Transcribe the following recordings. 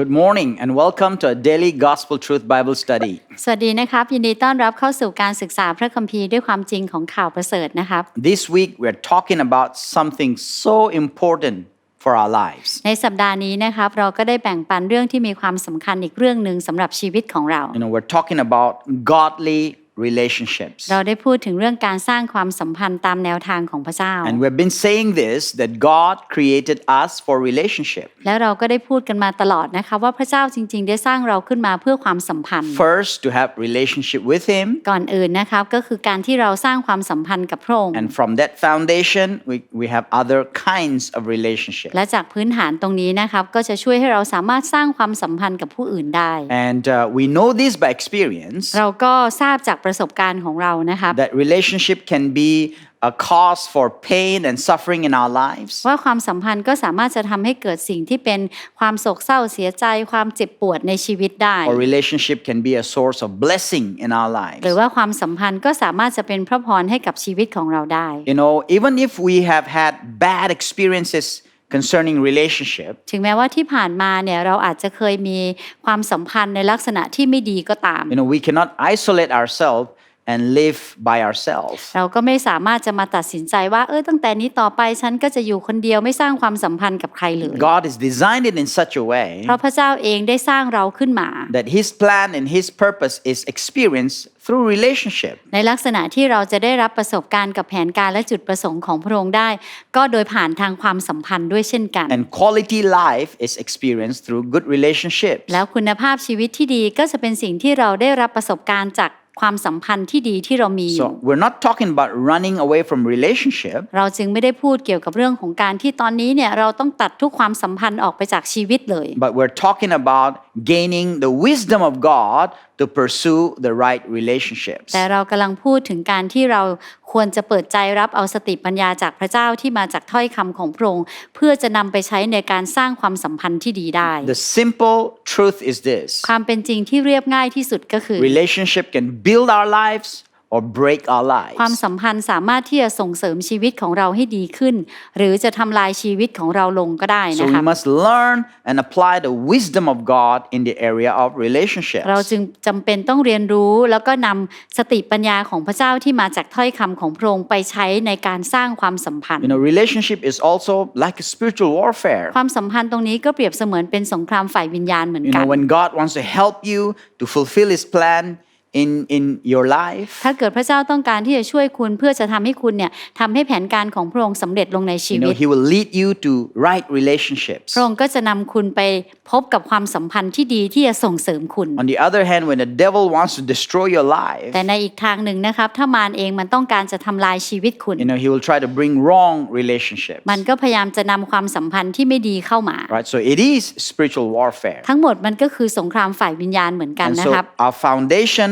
Good morning and welcome to a daily Gospel Truth Bible study. สวัสดีนะครับ ยินดีต้อนรับเข้าสู่การศึกษาพระคัมภีร์ด้วยความจริงของข่าวประเสริฐนะครับ This week we're talking about something so important for our lives. ในสัปดาห์นี้นะครับ เราก็ได้แบ่งปันเรื่องที่มีความสำคัญอีกเรื่องหนึ่งสำหรับชีวิตของเรา You know, we're talking about godly relationships. เราได้พูดถึงเรื่องการสร้างความสัมพันธ์ตามแนวทางของพระเจ้า And we've been saying this that God created us for relationship. แล้วเราก็ได้พูดกันมาตลอดนะคะว่าพระเจ้าจริง ๆ ได้สร้างเราขึ้นมาเพื่อความสัมพันธ์ First, to have relationship with Him. ก่อนอื่นนะครับก็คือการที่เราสร้างความสัมพันธ์กับพระองค์ And from that foundation, we, we have other kinds of relationships. และจากพื้นฐานตรงนี้นะครับก็จะช่วยให้เราสามารถสร้างความสัมพันธ์กับผู้อื่นได้ And uh, we know this by experience เราก็ทราบจากประสบการณ์ของเรานะครับ that relationship can be a cause for pain and suffering in our lives. ว่าความสัมพันธ์ก็สามารถจะทำให้เกิดสิ่งที่เป็นความโศกเศร้าเสียใจความเจ็บปวดในชีวิตได้ Or relationship can be a source of blessing in our lives. หรือว่าความสัมพันธ์ก็สามารถจะเป็นพระพรให้กับชีวิตของเราได้ You know, even if we have had bad experiences concerning relationship, ถึงแม้ว่าที่ผ่านมาเนี่ยเราอาจจะเคยมีความสัมพันธ์ในลักษณะที่ไม่ดีก็ตาม you know, we cannot isolate ourselves and live by ourselves. เราก็ไม่สามารถจะมาตัดสินใจว่าเออตั้งแต่นี้ต่อไปฉันก็จะอยู่คนเดียวไม่สร้างความสัมพันธ์กับใครเลย God has designed it in such a way เพราะพระเจ้าเองได้สร้างเราขึ้นมา that His plan and His purpose is experienced through relationship. ในลักษณะที่เราจะได้รับประสบการณ์กับแผนการและจุดประสงค์ของพระองค์ได้ ก็โดยผ่านทางความสัมพันธ์ด้วยเช่นกัน And quality life is experienced through good relationships. แล้วคุณภาพชีวิตที่ดีก็จะเป็นสิ่งที่เราได้รับประสบการณ์จาก ความสัมพันธ์ที่ดีที่เรามีอยู่ So we're not talking about running away from relationship, เราจึงไม่ได้พูดเกี่ยวกับเรื่องของการที่ตอนนี้เนี่ยเราต้องตัดทุกความสัมพันธ์ออกไปจากชีวิตเลย but we're talking about gaining the wisdom of God to pursue the right relationships. แต่เรากำลังพูดถึงการที่เรา ควรจะเปิดใจรับเอาสติปัญญาจากพระเจ้าที่มาจากถ้อยคำของพระองค์เพื่อจะนำไปใช้ในการสร้างความสัมพันธ์ที่ดีได้ The simple truth is this ความเป็นจริงที่เรียบง่ายที่สุดก็คือ relationship can build our lives or break our ความ lives. สัมพันธ์สามารถที่จะส่งเสริมชีวิตของเราให้ดีขึ้น หรือจะทำลายชีวิตของเราลงก็ได้ So นะ we คะ must learn and apply the wisdom of God in the area of เรา relationships. จึงจำเป็นต้องเรียนรู้แล้วก็นำสติปัญญาของพระเจ้าที่มาจากถ้อยคำของพระองค์ไปใช้ในการสร้างความสัมพันธ์ You know, relationship is also like a spiritual warfare. ความสัมพันธ์ตรงนี้ก็เปรียบเสมือนเป็นสงครามฝ่ายวิญญาณเหมือน You กัน know, when God wants to help you to fulfill His plan in, in your life, ถ้าเกิดพระเจ้าต้องการที่จะช่วยคุณเพื่อจะทำให้คุณเนี่ยทำให้แผนการของพระองค์สำเร็จลงในชี you วิ know, ต He will lead you to right relationships. พระองค์ก็จะนำคุณไปพบกับความสัมพันธ์ที่ดีที่จะส่งเสริมคุณ On the other hand, when the devil wants to destroy your life, แต่ในอีกทางหนึ่งนะครับถ้ามารเองมันต้องการจะทำลายชีวิตคุณ you know, he will try to bring wrong relationships. มันก็พยายามจะนำความสัมพันธ์ที่ไม่ดีเข้ามา Right? So it is spiritual warfare. ทั้งหมดมันก็คือสงครามฝ่ายวิญญาณเหมือนกัน And นะ so ครับ our foundation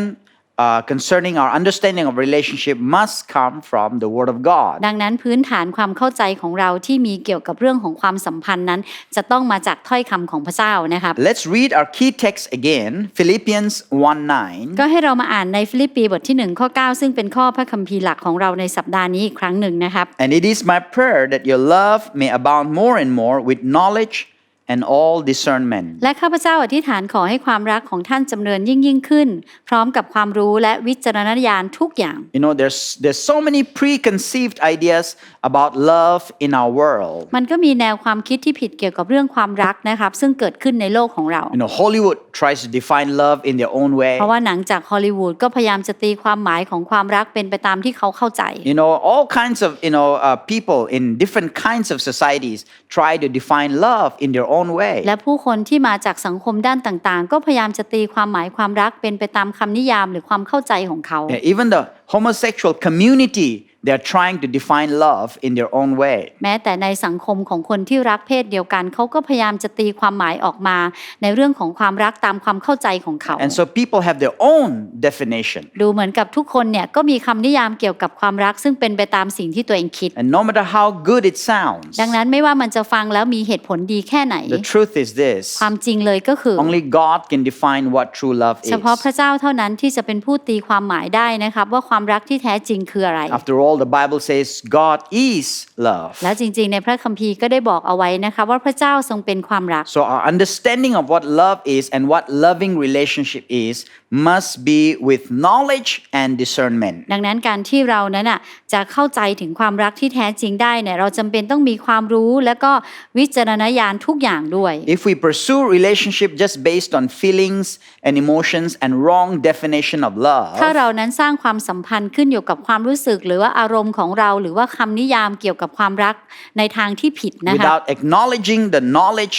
uh, concerning our understanding of relationship must come from the Word of God. ดังนั้นพื้นฐานความเข้าใจของเราที่มีเกี่ยวกับเรื่องของความสัมพันธ์นั้น จะต้องมาจากถ้อยคำของพระเจ้านะครับ Let's read our key text again, Philippians 1 9. ก็ให้เรามาอ่านในฟิลิปปีบทที่ 1 ข้อ 9 ซึ่งเป็นข้อพระคัมภีร์หลักของเราในสัปดาห์นี้อีกครั้งหนึ่งนะครับ And it is my prayer that your love may abound more and more with knowledge and all discernment. และข้าพเจ้าอธิษฐานขอให้ความรักของท่านจำเริญยิ่งยิ่งขึ้น พร้อมกับความรู้และวิจารณญาณทุกอย่าง You know, there's there's so many preconceived ideas about love in our world. มันก็มีแนวความคิดที่ผิดเกี่ยวกับเรื่องความรักนะครับ ซึ่งเกิดขึ้นในโลกของเรา You know, Hollywood tries to define love in their own way. เพราะว่าหนังจากฮอลลีวูดก็พยายามจะตีความหมายของความรักเป็นไปตามที่เขาเข้าใจ You know, all kinds of you know uh, people in different kinds of societies try to define love in their own way. และผู้คนที่มาจากสังคมด้านต่างๆ ก็พยายามจะตีความหมายความรักเป็นไปตามคำนิยามหรือความเข้าใจของเขา Yeah, Even the homosexual community, they're trying to define love in their own way. แม้แต่ในสังคมของคนที่รักเพศเดียวกันเขาก็พยายามจะตีความหมายออกมา ในเรื่องของความรักตามความเข้าใจของเขา And so people have their own definition. ดูเหมือนกับทุกคนเนี่ยก็มีคำนิยามเกี่ยวกับความรักซึ่งเป็นไปตามสิ่งที่ตัวเองคิด And no matter how good it sounds, ดังนั้นไม่ว่ามันจะฟังแล้วมีเหตุผลดีแค่ไหน the truth is this ความจริงเลยก็คือ only God can define what true love เฉพาะ is. พระเจ้าเท่านั้นที่จะเป็นผู้ตีความหมายได้นะครับว่าความรักที่แท้จริงคืออะไร After all, the Bible says God is love. แล้วจริงๆ ในพระคัมภีร์ก็ได้บอกเอาไว้นะคะว่าพระเจ้าทรงเป็นความรัก So, our understanding of what love is and what loving relationship is must be with knowledge and discernment. ดังนั้นการที่เรานั้นน่ะจะเข้าใจถึงความรักที่แท้จริงได้เนี่ยเราจำเป็นต้องมีความรู้และก็วิจารณญาณทุกอย่างด้วย If we pursue relationship just based on feelings and emotions and wrong definition of ถ้า love, เรานั้นสร้างความสัมพันธ์ขึ้นอยู่กับความรู้สึก หรือว่าอาร รารมณ์ของเรา หรือว่าคำนิยามเกี่ยวกับความรักในทางที่ผิดนะคะ without acknowledging the knowledge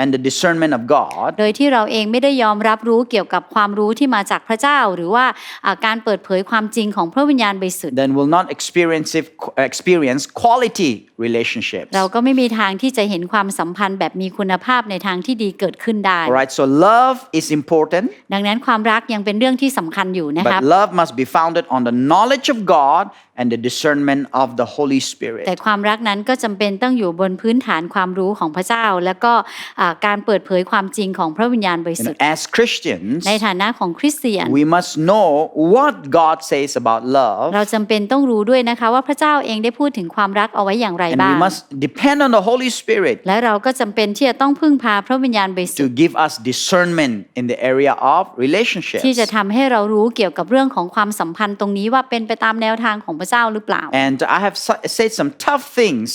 and the discernment of God, โดยที่เราเองไม่ได้ยอมรับรู้เกี่ยวกับความรู้ที่มาจากพระเจ้า หรือว่าอ่าการเปิดเผยความจริงของพระวิญญาณบริสุทธิ์ then we'll not experience, if, experience quality relationships. เราก็ไม่มีทางที่จะเห็นความสัมพันธ์แบบมีคุณภาพในทางที่ดีเกิดขึ้นได้ Alright, so love is important, ดังนั้นความรักยังเป็นเรื่องที่สำคัญอยู่นะครับ but love must be founded on the knowledge of God and the discernment of the Holy แต่ Spirit. ความรักนั้นก็จำเป็นต้องอยู่บนพื้นฐานความรู้ของพระเจ้า แล้วก็อ่าการเปิดเผยความจริงของพระวิญญาณบริ You สุท know, ธิ์ as Christians, ในฐานะของคริสเตียน we must know what God says about love, เราจำเป็นต้องรู้ด้วยนะคะว่าพระเจ้าเองได้พูดถึงความรักเอาไว้อย่างไร and บ้า we ง must depend on the Holy Spirit และเราก็จำเป็นที่จะต้องพึ่งพาพระวิญญาณบริสุท to ธิ์ give us discernment in the area of relationships. ที่จะทำให้เรารู้เกี่ยวกับเรื่องของความสัมพันธ์ตรงนี้ว่าเป็นไปตามแนวทางของพระเจ้าหรือเปล่า And I have sa- said some tough things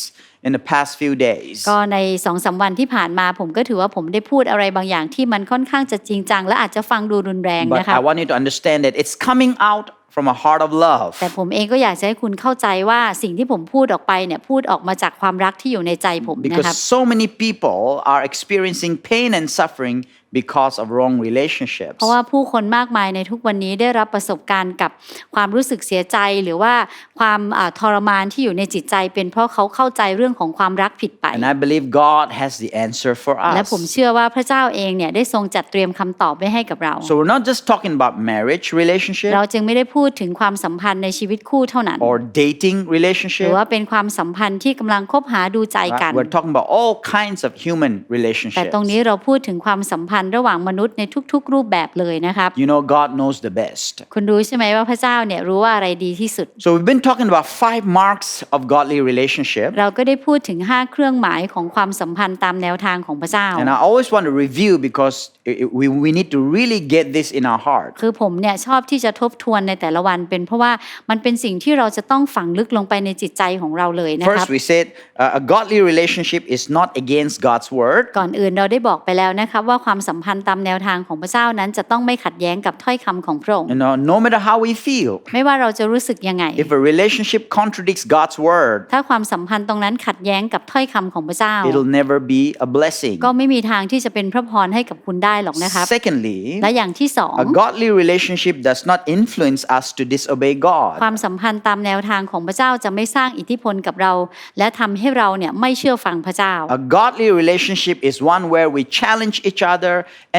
in the past few days. ก็ในสองสามวันที่ผ่านมาผมก็ถือว่าผมได้พูดอะไรบางอย่างที่มันค่อนข้างจะจริงจังและอาจจะฟังดูรุนแรง But นะคะ I want you to understand that it's coming out from a heart of love. แต่ผมเองก็อยากจะให้คุณเข้าใจว่าสิ่งที่ผมพูดออกไปเนี่ยพูดออกมาจากความรักที่อยู่ในใจผมนะครับ Because so many people are experiencing pain and suffering because of wrong relationships. เพราะว่าผู้คนมากมายในทุกวันนี้ได้รับประสบการณ์กับความรู้สึกเสียใจหรือว่าความอ่าทรมานที่อยู่ในจิตใจ เป็นเพราะเขาเข้าใจเรื่องของความรักผิดไป And I believe God has the answer for และผม us. เชื่อว่าพระเจ้าเองเนี่ยได้ทรงจัดเตรียมคำตอบไว้ให้กับเรา So we're not just talking about marriage เรา relationship จึงไม่ได้พูดถึงความสัมพันธ์ในชีวิตคู่เท่านั้น or dating หรือ relationship. ว่าเป็นความสัมพันธ์ที่กำลังคบหาดูใจ right? กัน We're talking about all kinds of human แต่ relationships. ตรงนี้เราพูดถึงความสัมพันธ์ระหว่างมนุษย์ในทุกๆ รูปแบบเลยนะครับ You know, God knows the best. คุณรู้ใช่ไหมว่าพระเจ้าเนี่ยรู้ว่าอะไรดีที่สุด So we've been talking about five marks of godly relationship. เราก็ได้พูดถึง 5 เครื่องหมายของความสัมพันธ์ตามแนวทางของพระเจ้า And I always want to review because it- it- we, we need to really get this in our heart. คือผมเนี่ยชอบที่จะทบทวนในแต่ละวัน เป็นเพราะว่ามันเป็นสิ่งที่เราจะต้องฝังลึกลงไปในจิตใจของเราเลยนะครับ First, we said uh, a godly relationship is not against God's word. ก่อนอื่นเราได้บอกไปแล้วนะครับว่าความสัมพันธ์ตามแนวทางของพระเจ้านั้นจะต้องไม่ขัดแย้งกับถ้อยคำของพระองค์ You know, no matter how we feel, ไม่ว่าเราจะรู้สึกยังไง if a relationship contradicts God's word, ถ้าความสัมพันธ์ตรงนั้นขัดแย้งกับถ้อยคำของพระเจ้า it'll never be a blessing. ก็ไม่มีทางที่จะเป็นพระพรให้กับคุณได้หรอกนะครับ Secondly, และอย่างที่สอง a godly relationship does not influence us to disobey ค God. วามสัมพันธ์ตามแนวทางของพระเจ้าจะไม่สร้างอิทธิพลกับเรา และทำให้เราเนี่ยไม่เชื่อฟังพระเจ้า A godly relationship is one where we challenge each other,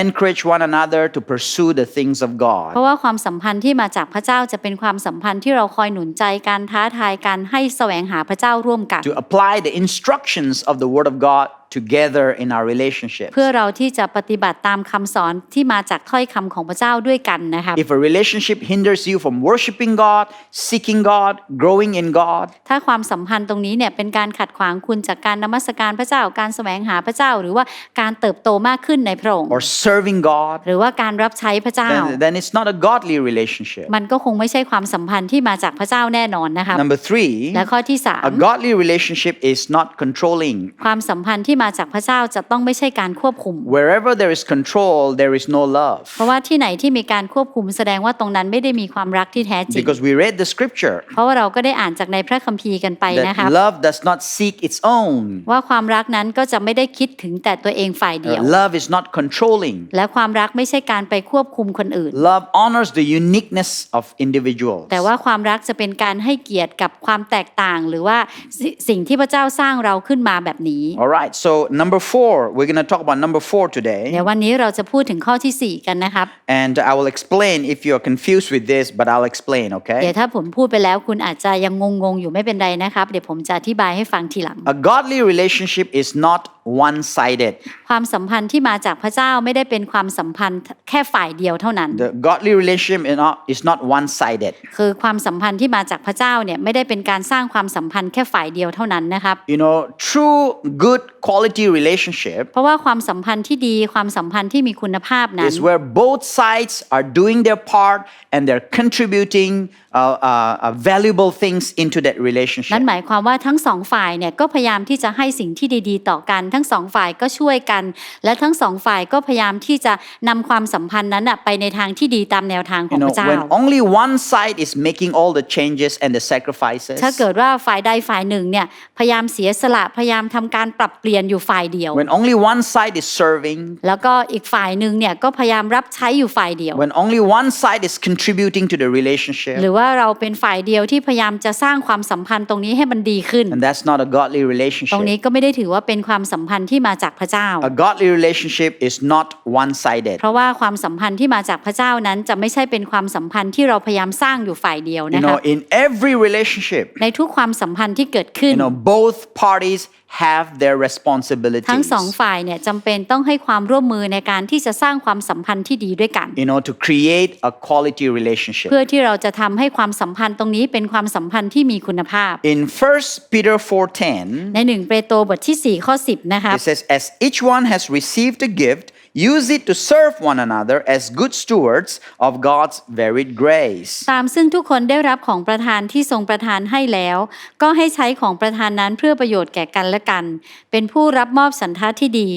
encourage one another to pursue the things of เพ God. ราะว่าความสัมพันธ์ที่มาจากพระเจ้าจะเป็นความสัมพันธ์ที่เราคอยหนุนใจการท้าทายกันให้แสวงหาพระเจ้าร่วมกัน To apply the instructions of the Word of God together in our relationships. เพื่อเราที่จะปฏิบัติตามคำสอนที่มาจากถ้อยคำของพระเจ้าด้วยกันนะครับ If a relationship hinders you from worshiping God, seeking God, growing in God, ถ้าความสัมพันธ์ตรงนี้เนี่ยเป็นการขัดขวางคุณจากการนมัสการพระเจ้าการแสวงหาพระเจ้า หรือว่าการเติบโตมากขึ้นในพระองค์ or serving God, หรือว่าการรับใช้พระเจ้า then, then it's not a godly relationship. มันก็คงไม่ใช่ความสัมพันธ์ที่มาจากพระเจ้าแน่นอนนะครับ Number three, และข้อที่สาม a godly relationship is not controlling. ความสัมพันธ์ที่มาจากพระเจ้าจะต้องไม่ใช่การควบคุม Wherever there is control, there is no love. เพราะว่าที่ไหนที่มีการควบคุมแสดงว่าตรงนั้นไม่ได้มีความรักที่แท้จริง Because we read the scripture เพราะว่าเราก็ได้อ่านจากในพระคัมภีร์กันไปนะครับ that love does not seek its own. ว่าความรักนั้นก็จะไม่ได้คิดถึงแต่ตัวเองฝ่ายเดียว Love is not controlling. และความรักไม่ใช่การไปควบคุมคนอื่น Love honors the uniqueness of individuals. แต่ว่าความรักจะเป็นการให้เกียรติกับความแตกต่างหรือว่าสิสิ่งที่พระเจ้าสร้างเราขึ้นมาแบบนี้ All right, so number four, we're going to talk about number four เดี๋ย today. ววันนี้เราจะพูดถึงข้อทีสี่4 กันนะครับ And I will explain if you're confused with this, but I'll explain, เดี๋ย okay? วถ้าผมพูดไปแล้วคุณอาจจะยังงงๆอยู่ไม่เป็นไรนะครับ เดี๋ยวผมจะอธิบายให้ฟังทีหลัง A godly relationship is not one sided. ความสัมพันธ์ที่มาจากพระเจ้าไม่ได้เป็นความสัมพันธ์แค่ฝ่ายเดียวเท่านั้น The godly relationship is not, is not one sided. คือความสัมพันธ์ที่มาจากพระเจ้าเนี่ยไม่ได้เป็นการสร้างความสัมพันธ์แค่ฝ่ายเดียวเท่านั้นนะครับ You know, true, good, quality relationship เพราะว่าความสัมพันธ์ที่ดีความสัมพันธ์ที่มีคุณภาพนั้น is where both sides are doing their part and they're contributing uh, uh, uh, valuable things into that relationship. นั่นหมายความว่าทั้งสองฝ่ายเนี่ยก็พยายามที่จะให้สิ่งที่ดีๆ ต่อกัน ทั้งสองฝ่ายก็ช่วยกัน และทั้งสองฝ่ายก็พยายามที่จะนำความสัมพันธ์นั้นน่ะไปในทางที่ดีตามแนวทางขอ You ง know, พระเจ้า when only one side is making all the changes and the sacrifices, ถ้าเกิดว่าฝ่ายใดฝ่ายหนึ่งเนี่ยพยายามเสียสละพยายามทำการปรับเปลี่ยนอยู่ฝ่ายเดียว when only one side is serving, แล้วก็อีกฝ่ายหนึ่งเนี่ยก็พยายามรับใช้อยู่ฝ่ายเดียว when only one side is contributing to the relationship, หรือว่าเราเป็นฝ่ายเดียวที่พยายามจะสร้างความสัมพันธ์ตรงนี้ให้มันดีขึ้น and that's not a godly ตรง relationship. นี้ก็ไม่ได้ถือว่าเป็นความสัมพันธ์ที่มาจากพระเจ้า A godly relationship is not one sided. เพราะว่าความสัมพันธ์ที่มาจากพระเจ้านั้นจะไม่ใช่เป็นความสัมพันธ์ที่เราพยายามสร้างอยู่ฝ่ายเดียว You นะคะ know, in every relationship, ในทุกความสัมพันธ์ที่เกิดขึ้น you know, both parties have their ทั้ง responsibilities. สองฝ่ายเนี่ยจำเป็นต้องให้ความร่วมมือในการที่จะสร้างความสัมพันธ์ที่ดีด้วยกัน You know, to create a quality relationship. เพื่อที่เราจะทำให้ความสัมพันธ์ตรงนี้เป็นความสัมพันธ์ที่มีคุณภาพ In 1 Peter 4:10, ในหนึ่งเปโตรบทที่ 4 ข้อ 10 นะครับ it says, "As each one has received a gift, use it to serve one another as good stewards of God's varied grace." ตามซึ่งทุกคนได้รับของประทานที่ทรงประทานให้แล้ว ก็ให้ใช้ของประทานนั้นเพื่อประโยชน์แก่กันและกัน เป็นผู้รับมอบสันทัดที่ดี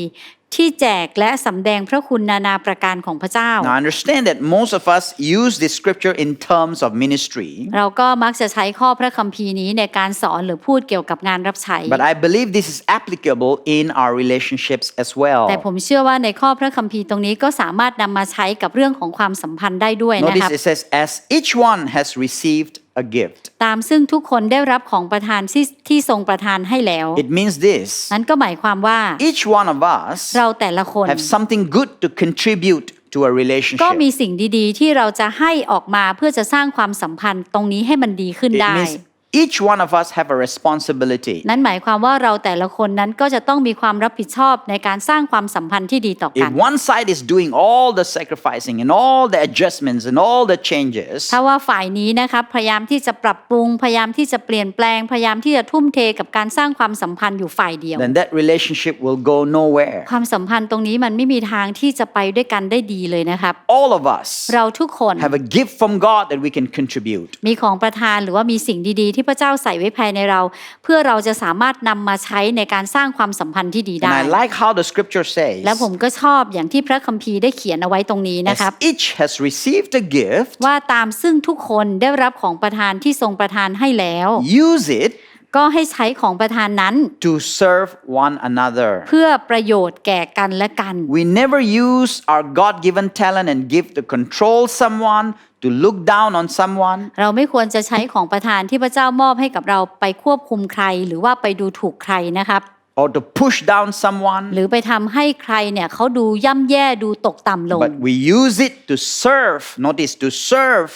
ที่แจกและสำแดงพระคุณนานาประการของพระเจ้า Now, I understand that most of us use this scripture in terms of ministry, เราก็มักจะใช้ข้อพระคัมภีร์นี้ในการสอนหรือพูดเกี่ยวกับงานรับใช้ but I believe this is applicable in our relationships as well. แต่ผมเชื่อว่าในข้อพระคัมภีร์ตรงนี้ก็สามารถนำมาใช้กับเรื่องของความสัมพันธ์ได้ด้วยนะค Notice รับ it says, "As each one has received a gift." ตามซึ่งทุกคนได้รับของประทานที่ที่ทรงประทานให้แล้ว It means this นั้นก็หมายความว่า each one of us เราแต่ละคน have something good to contribute to a ก็ relationship. มีสิ่งดีๆ ที่เราจะให้ออกมาเพื่อจะสร้างความสัมพันธ์ตรงนี้ให้มันดีขึ้น It ได้ means each one of us have a responsibility. นั่นหมายความว่าเราแต่ละคนนั้นก็จะต้องมีความรับผิดชอบในการสร้างความสัมพันธ์ที่ดีต่อกัน If one side is doing all the sacrificing and all the adjustments and all the changes, ถ้าว่าฝ่ายนี้นะครับพยายามที่จะปรับปรุงพยายามที่จะเปลี่ยนแปลงพยายามที่จะทุ่มเทกับการสร้างความสัมพันธ์อยู่ฝ่ายเดียว then that relationship will go nowhere. ความสัมพันธ์ตรงนี้มันไม่มีทางที่จะไปด้วยกันได้ดีเลยนะครับ All of us เราทุกคน have a gift from God that we can contribute. มีของประทานหรือว่ามีสิ่งดีๆที่พระเจ้าใส่ไว้ภายในเรา เพื่อเราจะสามารถนำมาใช้ในการสร้างความสัมพันธ์ที่ดี And ได้ I like how the scripture says, และผมก็ชอบอย่างที่พระคัมภีร์ได้เขียนเอาไว้ตรงนี้นะครับ as each has received a gift, ว่าตามซึ่งทุกคนได้รับของประทานที่ทรงประทานให้แล้ว use it ก็ให้ใช้ของประทานนั้น to serve one another. เพื่อประโยชน์แก่กันและกัน We never use our God given talent and gift to control someone, to look down on someone. เราไม่ควรจะใช้ของประทานที่พระเจ้ามอบให้กับเราไปควบคุมใคร หรือว่าไปดูถูกใครนะครับ or to push down someone, หรือไปทำให้ใครเนี่ยเขาดูย่ำแย่ดูตกต่ำลง but we use it to serve. Notice to serve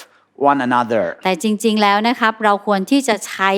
one another. แต่จริง ๆ แล้วนะครับ เราควรที่จะใช้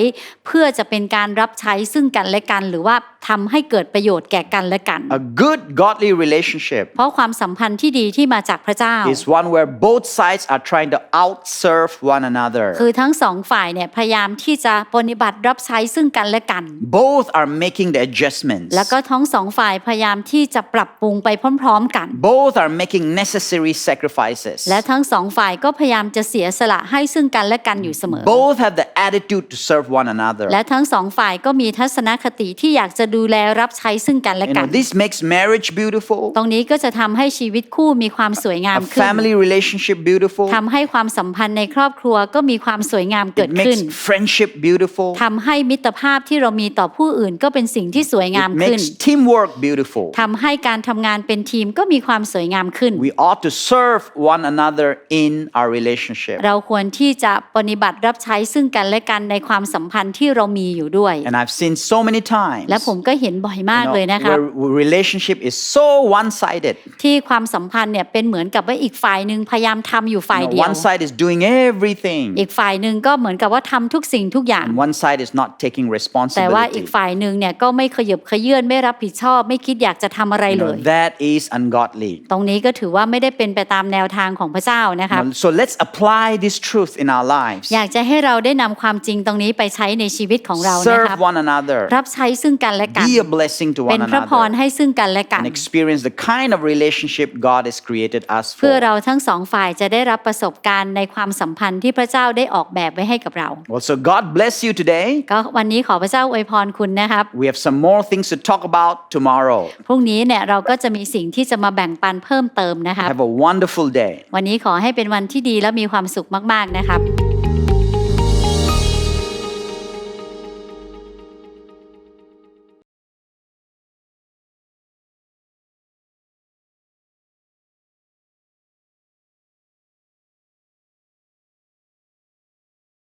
เพื่อจะเป็นการรับใช้ซึ่งกันและกันหรือว่า ทำให้เกิดประโยชน์แก่กันและกัน A good godly relationship เพราะความสัมพันธ์ที่ดีที่มาจากพระเจ้า is one where both sides are trying to outserve one another. คือทั้งสองฝ่ายเนี่ยพยายามที่จะปฏิบัติรับใช้ซึ่งกันและกัน Both are making the adjustments. แล้วก็ทั้งสองฝ่ายพยายามที่จะปรับปรุงไปพร้อมๆกัน Both are making necessary sacrifices. และทั้งสองฝ่ายก็พยายามจะเสียสละให้ซึ่งกันและกันอยู่เสมอ Both have the attitude to serve one another. และทั้งสองฝ่ายก็มีทัศนคติที่อยากจะดูแลรับใช้ซึ่งกันและ You กั know, น this makes marriage beautiful, ตรงนี้ก็จะทำให้ชีวิตคู่มีความสวยงาม a ขึ้น family relationship beautiful. ทำให้ความสัมพันธ์ในครอบครัวก็มีความสวยงามเกิ It ดขึ้น makes friendship beautiful. ทำให้มิตรภาพที่เรามีต่อผู้อื่นก็เป็นสิ่งที่สวยงาม It ขึ้น makes teamwork beautiful. ทำให้การทำงานเป็นทีมก็มีความสวยงามขึ้น We ought to serve one another in our relationship. เราเราควรที่จะปฏิบัติรับใช้ซึ่งกันและกันในความสัมพันธ์ที่เรามีอยู่ด้วย And I've seen so many times และผมก็เห็นบ่อยมาก you know, เลยนะครับ where relationship is so one-sided. ที่ความสัมพันธ์เนี่ยเป็นเหมือนกับว่าอีกฝ่ายหนึ่งพยายามทำอยู่ฝ่าย You know, เดียว one side is doing everything, อีกฝ่ายหนึ่งก็เหมือนกับว่าทำทุกสิ่งทุกอย่าง and one side is not taking แต่ว่าอี responsibility. กฝ่ายหนึ่งเนี่ยก็ไม่ขยับขยื่นไม่รับผิดชอบ ไม่คิดอยากจะทำอะไร You เล know, ย that is ungodly. ตรงนี้ก็ถือว่าไม่ได้เป็นไปตามแนวทางของพระเจ้านะครับ You know, So let's apply this truth in our lives. อยากจะให้เราได้นำความจริงตรงนี้ไปใช้ในชีวิตของเรานะ Serve ครับ one another. รับใช้ซึ่งกันและกัน Be a blessing to เป็น one พระพร another. ให้ซึ่งกันและกัน And experience the kind of relationship God has created us เพื่อ for. เราทั้งสองฝ่ายจะได้รับประสบการณ์ในความสัมพันธ์ที่พระเจ้าได้ออกแบบไว้ให้กับเรา Well, so God bless you today. ก็วันนี้ขอพระเจ้าอวยพรคุณนะครับ We have some more things to talk about tomorrow. พรุ่งนี้เนี่ยเราก็จะมีสิ่งที่จะมาแบ่งปันเพิ่มเติมนะครับ Have a wonderful day. วันนี้ขอให้เป็นวันที่ดีและมีความสุขมาก ๆ นะครับ